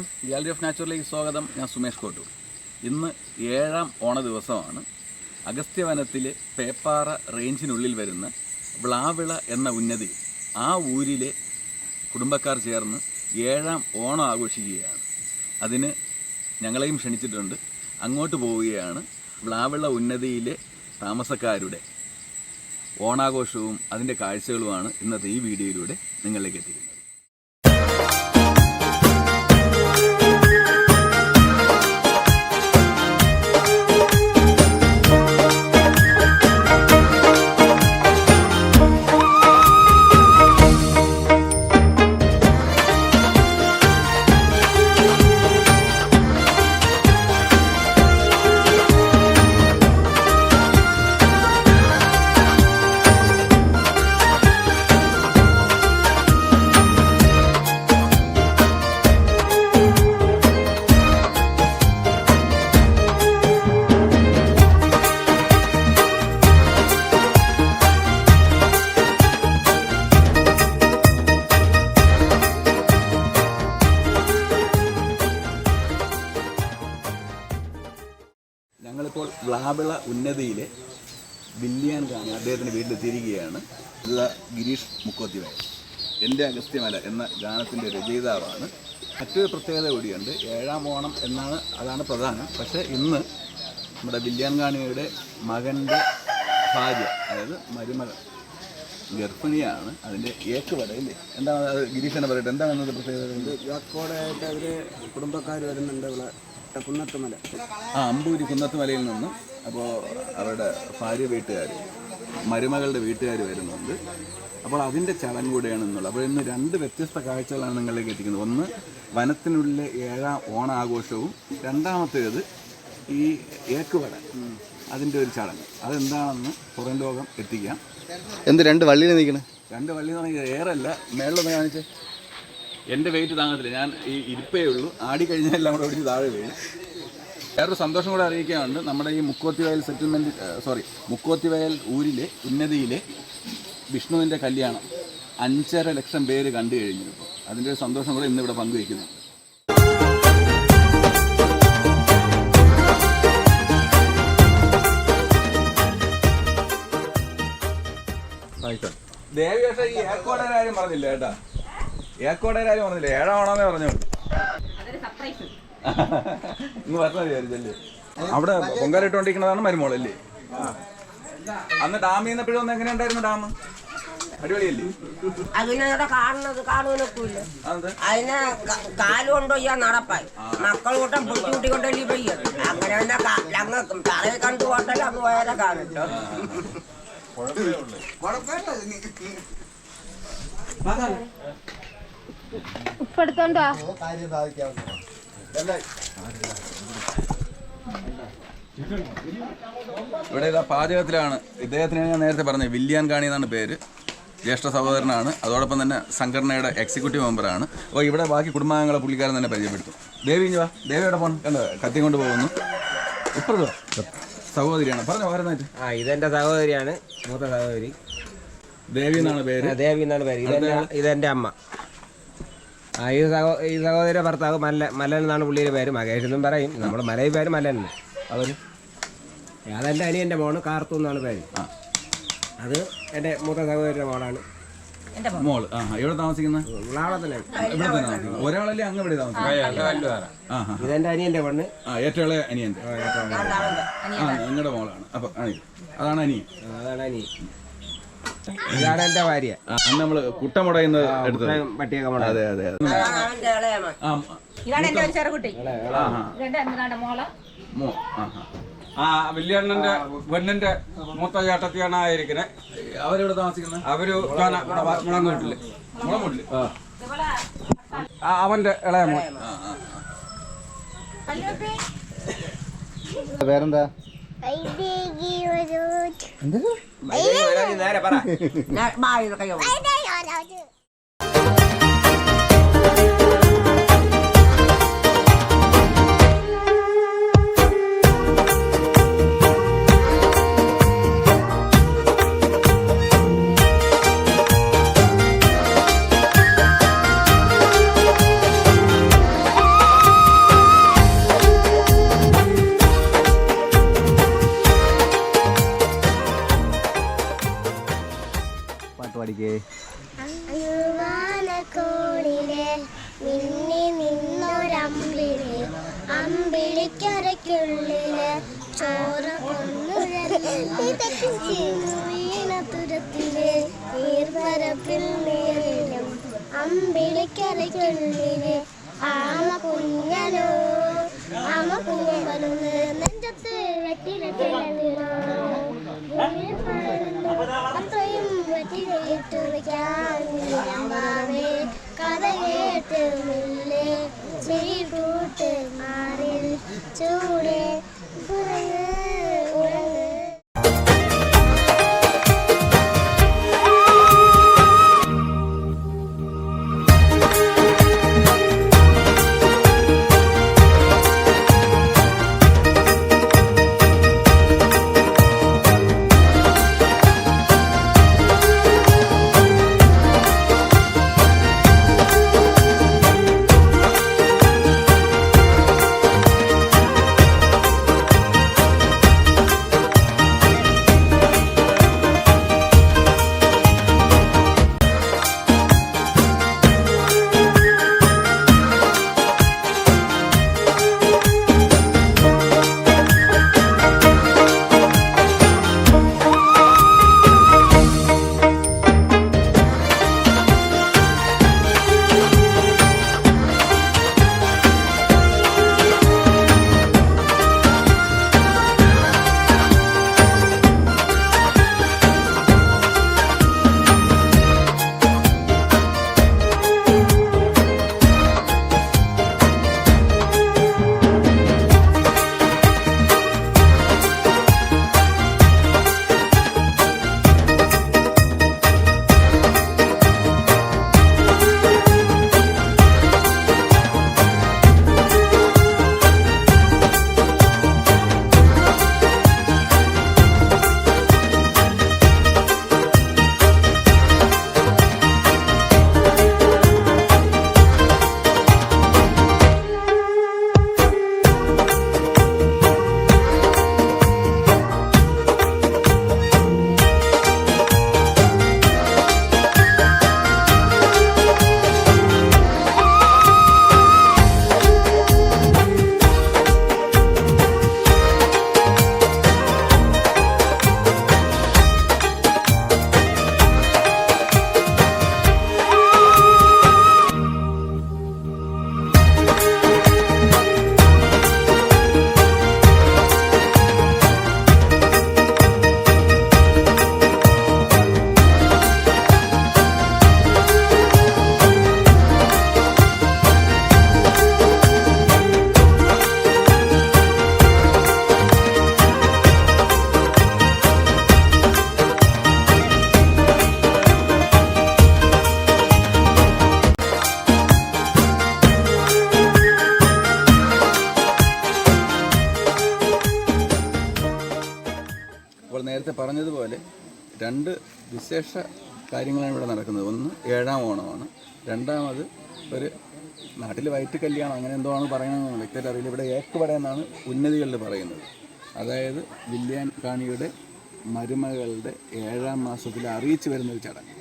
നമസ്കാരം gallery of നാച്ചുറലിലേക്ക് സ്വാഗതം. ഞാൻ സുമേഷ് കോട്ടൂർ. ഇന്ന് ഏഴാം ഓണ ദിവസമാണ് അഗസ്ത്യവനത്തിലെ പേപ്പാറ റേഞ്ചിനുള്ളിൽ വരുന്ന വ്ളാവിള എന്ന ഉന്നതി ആ ഊരിലെ കുടുംബക്കാർ ചേർന്ന് ഏഴാം ഓണം ആഘോഷിക്കുകയാണ്. അതിന് ഞങ്ങളെയും ക്ഷണിച്ചിട്ടുണ്ട്. അങ്ങോട്ട് പോവുകയാണ് വ്ളാവിള ഉന്നതിയിലെ താമസക്കാരുടെ ഓണാഘോഷവും അതിന്റെ കാഴ്ചകളുമാണ് ഇന്നത്തെ ഈ വീഡിയോയിലൂടെ നിങ്ങളിലേക്ക് എത്തിക്കുന്നത്. വ്ളാവിള ഉന്നതിയിലെ വില്യാൻ കാണി അദ്ദേഹത്തിന്റെ വീട്ടിലെത്തിയിരിക്കുകയാണ് ഗിരീഷ് മുക്കോത്തിവായ എന്റെ അഗസ്ത്യമല എന്ന ഗാനത്തിന്റെ രചയിതാവാണ്. മറ്റൊരു പ്രത്യേകത കൂടിയുണ്ട്. ഏഴാം ഓണം എന്നാണ് അതാണ് പ്രധാനം. പക്ഷേ ഇന്ന് നമ്മുടെ വില്യാൻ കാണിയുടെ മകന്റെ ഭാര്യ അതായത് മരുമകൻ ഗർഭിണിയാണ് അതിന്റെ ഏക്ക് പറയില്ലേ എന്താണ് അത് ഗിരീഷ് തന്നെ പറയട്ടെ. എന്താണ് പ്രത്യേകത? യാക്കോടായിട്ട് അവർ കുടുംബക്കാർ വരുന്നുണ്ട് ഇവിടെ. കുന്നത്തുമല. ആ അമ്പൂരി കുന്നത്തുമലയിൽ നിന്നും അപ്പോൾ അവരുടെ ഭാര്യ വീട്ടുകാർ മരുമകളുടെ വീട്ടുകാർ വരുന്നുണ്ട്. അപ്പോൾ അതിന്റെ ചടങ്ങ് കൂടെയാണ് എന്നുള്ളത് അപ്പോൾ ഇന്ന് രണ്ട് വ്യത്യസ്ത കാഴ്ചകളാണ് നിങ്ങളിലേക്ക് എത്തിക്കുന്നത്. ഒന്ന് വനത്തിനുള്ളിലെ ഏഴാം ഓണാഘോഷവും രണ്ടാമത്തേത് ഈ ഏക്കുവട അതിന്റെ ഒരു ചടങ്ങ്. അതെന്താണെന്ന് പുറം ലോകം എത്തിക്കാം. എന്ത് രണ്ട് വള്ളിയിൽ നിൽക്കണേ? രണ്ട് വള്ളി എന്ന് പറഞ്ഞാൽ ഏറല്ല മേളിലൊന്ന് കാണിച്ചേ. എന്റെ വെയിറ്റ് താങ്ങത്തില്ല. ഞാൻ ഈ ഇരിപ്പേ ഉള്ളൂ. ആടി കഴിഞ്ഞാൽ എല്ലാം കൂടെ താഴെ വീഴും. വേറൊരു സന്തോഷം കൂടെ അറിയിക്കാനുണ്ട്. നമ്മുടെ ഈ മുക്കോത്തിവയൽ സെറ്റിൽമെന്റ് സോറി മുക്കോത്തിവയൽ ഊരിലെ ഉന്നതിയിലെ വിഷ്ണുവിന്റെ കല്യാണം അഞ്ചര ലക്ഷം പേര് കണ്ടു കഴിഞ്ഞു ഇപ്പോൾ അതിന്റെ ഒരു സന്തോഷം കൂടെ ഇന്നിവിടെ പങ്കുവയ്ക്കുന്നുണ്ട്. ദേവി പക്ഷേ ഈ ഏക്കോടെ കാര്യം പറഞ്ഞില്ല കേട്ടാ ഏക്കോടെ കാര്യം പറഞ്ഞില്ല? ഏഴാവണമെന്നേ പറഞ്ഞു ഇന്ന് പറഞ്ഞ വിചാരിച്ചല്ലേ അവിടെ പൊങ്കാലിട്ടുകൊണ്ടിരിക്കുന്നതാണ് മരുമോളല്ലേ? അന്ന് ഡാമിൽ നിന്നപ്പോഴും ഒന്ന് എങ്ങനെ ഉണ്ടായിരുന്നു ഡാം? അടിപൊളിയല്ലേ? അതിനവിടെ കാണുന്നത് കാണുവാനൊക്കില്ല അതിനെ കാലുകൊണ്ടോ നടപ്പായി. മക്കൾ കൂട്ടം ബുദ്ധിമുട്ടിക്കൊണ്ടല്ലേ പയ്യ അങ്ങനെ തന്നെ ക- ഞങ്ങൾക്ക് തറയെ കണ്ടു പോട്ടല്ലോ അങ്ങ് പോയാലേ കാണുട്ടോ ഇവിടെ ഇതാ പാചകത്തിലാണ്. ഇദ്ദേഹത്തിന് ഞാൻ നേരത്തെ പറഞ്ഞത് വില്യാൻ കാണി എന്നാണ് പേര്. ജ്യേഷ്ഠ സഹോദരനാണ്. അതോടൊപ്പം തന്നെ സംഘടനയുടെ എക്സിക്യൂട്ടീവ് മെമ്പറാണ് അപ്പോൾ ഇവിടെ ബാക്കി കുടുംബാംഗങ്ങളെ പുള്ളിക്കാരൻ തന്നെ പരിചയപ്പെടുത്തും. ദേവി ഇഞ്ചുവാ വാ. ദേവി എവിടെ കണ്ടോ? കത്തി കൊണ്ട് പോകുന്നു. ഇപ്പോഴോ സഹോദരിയാണ്. പറഞ്ഞോ പറയുന്നതായിട്ട് ആ ഇതെന്റെ സഹോദരിയാണ്. മൂത്ത സഹോദരി. ദേവി എന്നാണ് പേര്? ദേവി എന്നാണ് പേര്. ഇതെന്റെ അമ്മ. ആ ഈ സഹോ ഈ സഹോദരിയുടെ ഭർത്താവ് മല്ല മല്ലൻ എന്നാണ് പുള്ളിയുടെ പേര്. മകേഷ് എന്നും പറയും. നമ്മുടെ മലയിൽ പേര് മല്ലൻ അവന് അതെന്റെ അനിയന്റെ മോണ് കാർത്തു എന്നാണ് പേര്. അത് എന്റെ മൂത്ത സഹോദരിയുടെ മോളാണ്. മോൾ. ആ എവിടെ ഇവിടെ താമസിക്കുന്നത്. ഒരാളല്ലേ അങ്ങ് ഇവിടെ താമസിക്കുന്നത്? ഇതെന്റെ അനിയന്റെ പെണ്ണ്. ആ ഏറ്റവും ഇളയ ആ നിങ്ങളുടെ മോളാണ്. അപ്പൊ അതാണ് അനിയൻ. അതാണ് അനിയൻ. ഇതാണ് എന്റെ ഭാര്യ. അന്ന് നമ്മൾ കുട്ടമുടയുന്ന എടുത്തത്. പട്ടിയൊക്കെ മുട അതെ അതെ ആ ഇതാണ് എന്റെ ഒരു ചെറുകുട്ടി. ആ ആ. മോൾ? മോ ആ ആ. ആ വലിയണ്ണന്റെ പെണ്ണിന്റെ മൂത്ത ചേട്ടത്തിയാണ് ആയിരിക്കുന്നത് അവരെവിടെ താമസിക്കുന്നത്? അവർ മുളം ഇവിടെ വ- മുളങ്കൂട്ടിൽ മുളമുള്ളിൽ ആ, അവന്റെ ഇളയ മോൻ. പേരെന്താ നേരെ പറ. ഞാൻ നീർവരപ്പിൽ നീരിലും അമ്പിളിക്കരയ്ക്കുള്ളിൽ ആമ കുഞ്ഞനോ ആമ കുഞ്ഞമ്പലന്ന് നെഞ്ചത്ത് അത്രയും വെട്ടിയിട്ട് വയ്ക്കാതെ കഥ കേട്ടുമില്ലേ ചീകൂട്ട് മാറിൽ ചൂട് രണ്ട് വിശേഷ കാര്യങ്ങളാണ് ഇവിടെ നടക്കുന്നത്. ഒന്ന് ഏഴാം ഓണമാണ്. രണ്ടാമത് ഒരു നാട്ടിൽ വയറ്റ് കല്യാണം അങ്ങനെ എന്തോ ആണ് പറയുന്നത് വ്യക്തമായിട്ട് അറിയില്ല. ഇവിടെ ഏക്കുപട എന്നാണ് ഉന്നതികളിൽ പറയുന്നത്. അതായത് വില്യാൻ കാണിയുടെ മരുമകളുടെ ഏഴാം മാസത്തിൽ അറിയിച്ചു വരുന്ന ഒരു ചടങ്ങ്.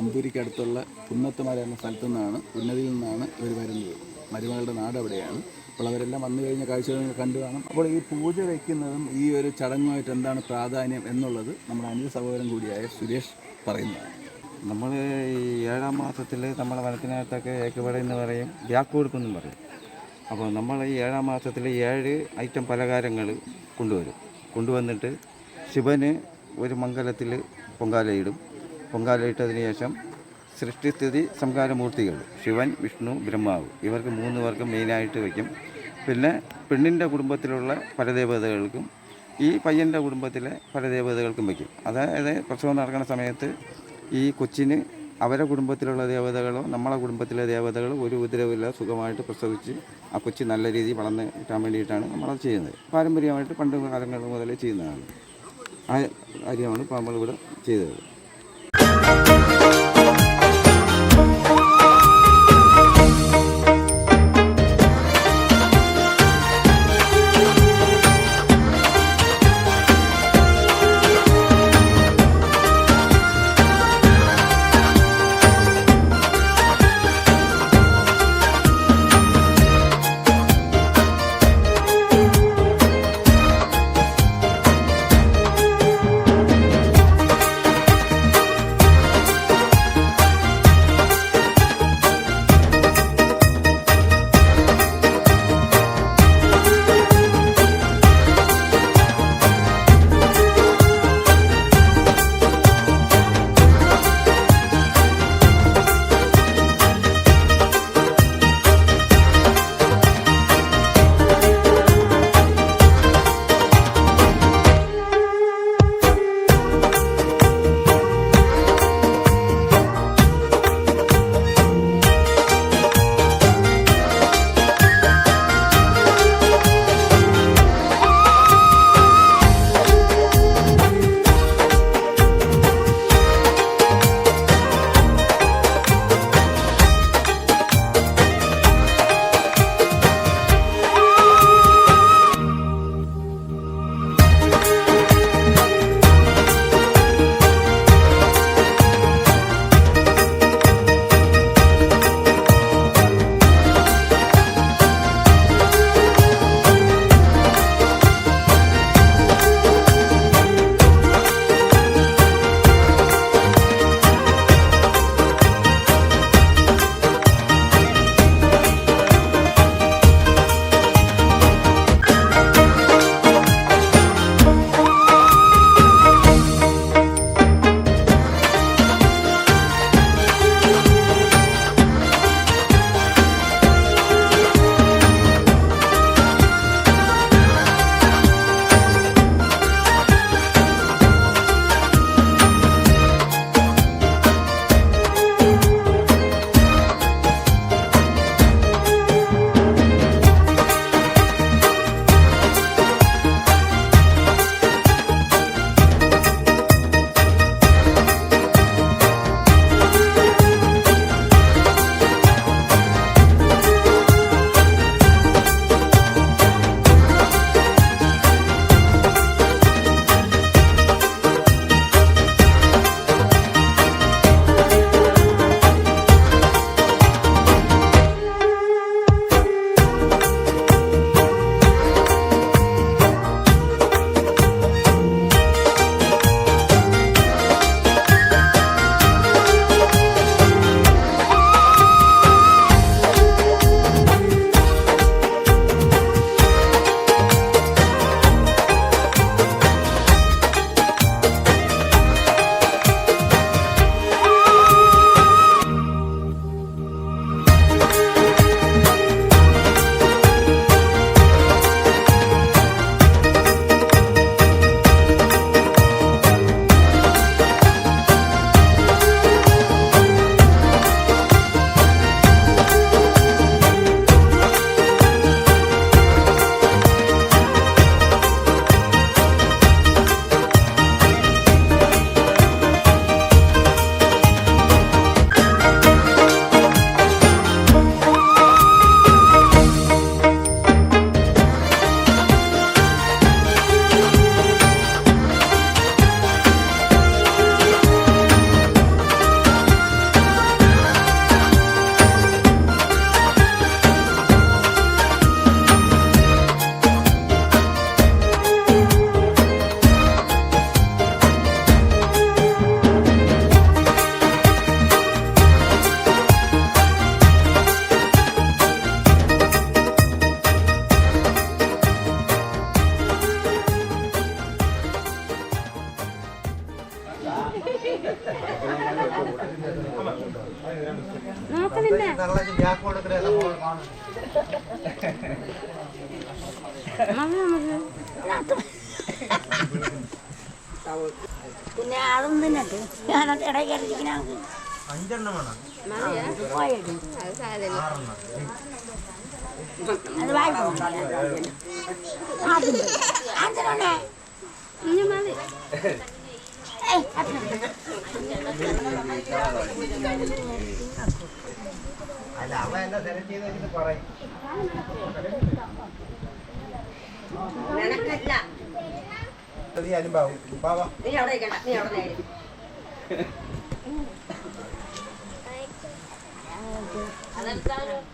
അമ്പൂരിക്കടുത്തുള്ള കുന്നത്തുമല എന്ന സ്ഥലത്തു നിന്നാണ് ഉന്നതിയിൽ നിന്നാണ് ഇവർ വരുന്നത്. മരുമകളുടെ നാട് അവിടെയാണ് അപ്പോൾ അവരെല്ലാം വന്നു കഴിഞ്ഞ കാഴ്ചകൾ കണ്ടു കാണും. അപ്പോൾ ഈ പൂജ വയ്ക്കുന്നതും ഈ ഒരു ചടങ്ങുമായിട്ട് എന്താണ് പ്രാധാന്യം എന്നുള്ളത് നമ്മുടെ അനിൽ സഹോദരൻ കൂടിയായ സുരേഷ് പറയുന്നതാണ്. നമ്മൾ ഈ ഏഴാം മാസത്തിൽ നമ്മളെ വനത്തിനകത്തൊക്കെ ഏക്കുപട എന്ന് പറയും വ്യാക്കുകൊടുപ്പ് എന്നും പറയും. അപ്പോൾ നമ്മൾ ഈ ഏഴാം മാസത്തിൽ ഏഴ് ഐറ്റം പലഹാരങ്ങൾ കൊണ്ടുവരും. കൊണ്ടുവന്നിട്ട് ശിവന് ഒരു മംഗലത്തിൽ പൊങ്കാലയിടും. പൊങ്കാലയിട്ടതിന് ശേഷം സൃഷ്ടിസ്ഥിതി സംഹാരമൂർത്തികൾ ശിവൻ വിഷ്ണു ബ്രഹ്മാവ്. ഇവർക്ക് മൂന്ന് പേർക്കും മെയിനായിട്ട് വയ്ക്കും. പിന്നെ പെണ്ണിന്റെ കുടുംബത്തിലുള്ള പരദേവതകൾക്കും ഈ പയ്യന്റെ കുടുംബത്തിലെ പരദേവതകൾക്കും വയ്ക്കും. അതായത് പ്രസവം നടക്കുന്ന സമയത്ത് ഈ കൊച്ചിന് അവരെ കുടുംബത്തിലുള്ള ദേവതകളോ നമ്മളെ കുടുംബത്തിലെ ദേവതകളോ ഒരു ഉപദ്രവമില്ല സുഖമായിട്ട് പ്രസവിച്ച് ആ കൊച്ചി നല്ല രീതിയിൽ വളർന്ന് കിട്ടാൻ വേണ്ടിയിട്ടാണ് നമ്മളത് ചെയ്യുന്നത്. പാരമ്പര്യമായിട്ട് പണ്ട് കാലങ്ങൾ മുതലേ ചെയ്യുന്നതാണ്. ആ കാര്യമാണ് ഇപ്പോൾ നമ്മളിവിടെ ചെയ്തത്. പിന്നെ? ആളും തിന്നിട്ട് ഞാനത് ഇടയിൽ കയറിയിരിക്കുന്ന അത് വായിക്കും ഇനി മതി. ഏയ് അത്ര നിനക്കല്ല. നീ അവിടെ ഇരിക്കണ്ട നീ അവിടെ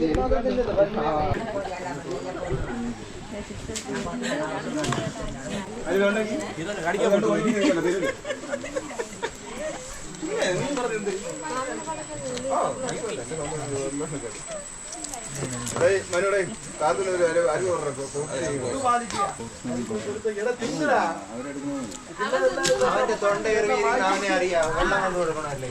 നേടി അവന്റെ തൊണ്ടയേറി അവനെ അറിയാം. വെള്ളം കൊണ്ട് കൊടുക്കണല്ലേ